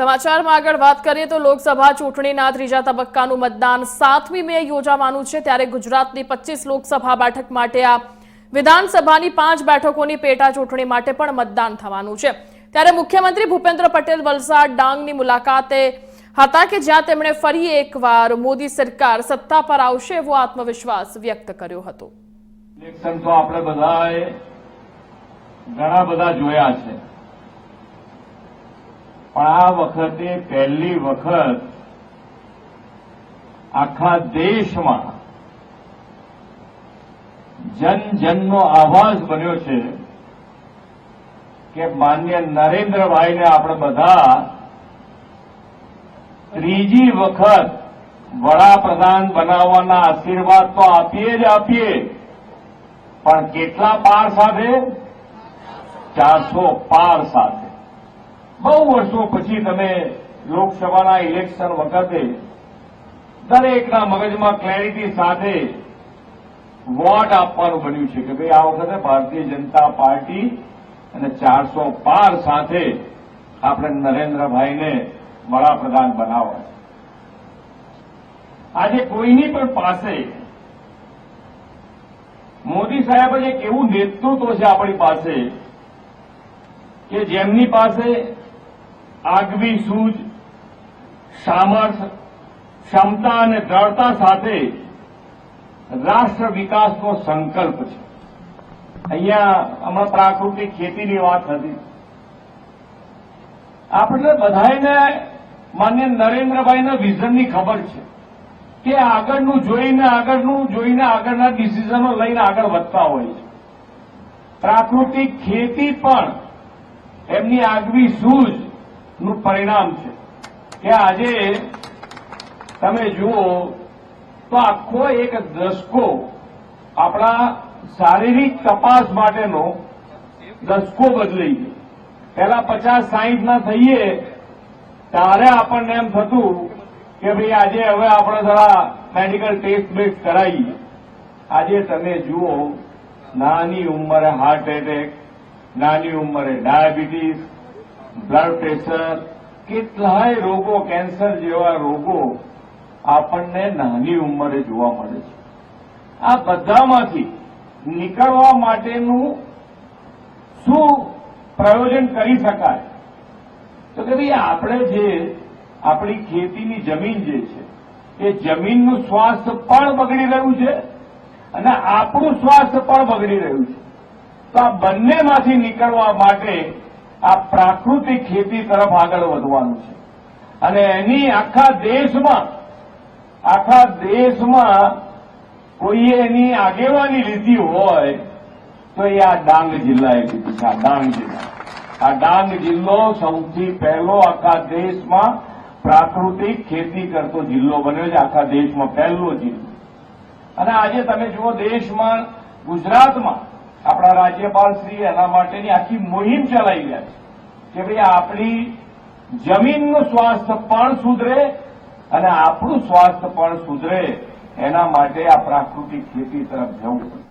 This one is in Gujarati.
સમાચારમાં આગળ વાત કરીએ તો લોકસભા ચૂંટણીના ત્રીજા તબક્કાનું મતદાન સાતમી મે યોજાવાનું છે, ત્યારે ગુજરાતની પચીસ લોકસભા બેઠક માટે આ વિધાનસભાની પાંચ બેઠકોની પેટા ચૂંટણી માટે પણ મતદાન થવાનું છે. ત્યારે મુખ્યમંત્રી ભૂપેન્દ્ર પટેલ વલસાડ ડાંગની મુલાકાતે હતા કે જ્યાં તેમણે ફરી એકવાર મોદી સરકાર સત્તા પર આવશે એવો આત્મવિશ્વાસ વ્યક્ત કર્યો હતો. ઇલેક્શન તો આપણે બધાએ ઘણા બધા જોયા છે. પણ આ વખતે પહેલી વખત આખા દેશમાં જન જનનો બન્યો છે કે માન્ય નરેન્દ્રભાઈને આપણે બધા ત્રીજી વખત વડાપ્રધાન બનાવવાના આશીર્વાદ તો આપીએ જ આપીએ. પણ કેટલા પાર સાથે? ચારસો પાર સાથે. બહુ વર્ષો પછી તમે લોકસભાના ઇલેક્શન વખતે દરેકના મગજમાં ક્લેરિટી સાથે વોટ આપવાનું બન્યું છે કે ભાઈ આ વખતે ભારતીય જનતા પાર્ટી અને ચારસો પાર સાથે આપણે નરેન્દ્રભાઈને વડાપ્રધાન બનાવવા આજે કોઈની પણ પાસે મોદી સાહેબ જ એક એવું નેતૃત્વ છે આપણી પાસે કે જેમની પાસે આગવી સૂઝ, સામર્થ, ક્ષમતા અને દ્રઢતા સાથે રાષ્ટ્ર વિકાસનો સંકલ્પ છે. અહીંયા હમણાં પ્રાકૃતિક ખેતીની વાત હતી. આપણે બધાને માન્ય નરેન્દ્રભાઈના વિઝનની ખબર છે કે આગળનું જોઈને આગળનું, જોઈને આગળના ડિસિઝનો લઈને આગળ વધતા હોય છે. પ્રાકૃતિક ખેતી પણ એમની આગવી સૂઝનું પરિણામ છે. કે આજે તમે જુઓ તો આખો એક દશકો આપણા શારીરિક તપાસ માટેનો દશકો બદલાઈ ગયો. પહેલા પચાસ સાહીઠ ના થઈએ, ત્યારે આપણને એમ થતું કે ભાઈ આજે હવે આપણે જરા મેડિકલ ટેસ્ટ બેસ્ટ કરાવીએ આજે તમે જુઓ, નાની ઉંમરે હાર્ટ એટેક નાની ઉંમરે ડાયાબિટીસ બ્લડ પ્રેશર કેટલાય રોગો કેન્સર જેવા રોગો આપણને નાની ઉંમરે જોવા મળે છે. આ બધામાંથી નીકળવા માટેનું શું પ્રયોજન કરી શકાય? તો કે ભાઈ, આપણે જે આપણી ખેતીની જમીન જે છે, એ જમીનનું સ્વાસ્થ્ય પણ બગડી રહ્યું છે અને આપણું સ્વાસ્થ્ય પણ બગડી રહ્યું છે. તો આ બંનેમાંથી નીકળવા માટે આ પ્રાકૃતિક ખેતી તરફ આગળ વધવાનું છે. અને એની આખા દેશમાં આખા દેશમાં કોઈએ એની આગેવાની લીધી હોય, તો એ આ ડાંગ જિલ્લાએ લીધી છે, આ ડાંગ જિલ્લા. આ ડાંગ જિલ્લો સૌથી પહેલો આખા દેશમાં પ્રાકૃતિક ખેતી કરતો જિલ્લો બન્યો છે, આખા દેશમાં પહેલો જિલ્લો. અને આજે તમે જુઓ, દેશમાં ગુજરાતમાં આપણા રાજ્યપાલ શ્રી એના માટેની આખી મુહિમ ચલાવી છે કે ભાઈ આપણી જમીનનું સ્વાસ્થ્ય પણ સુધરે અને આપણું સ્વાસ્થ્ય પણ સુધરે એના માટે આ પ્રાકૃતિક ખેતી તરફ જવું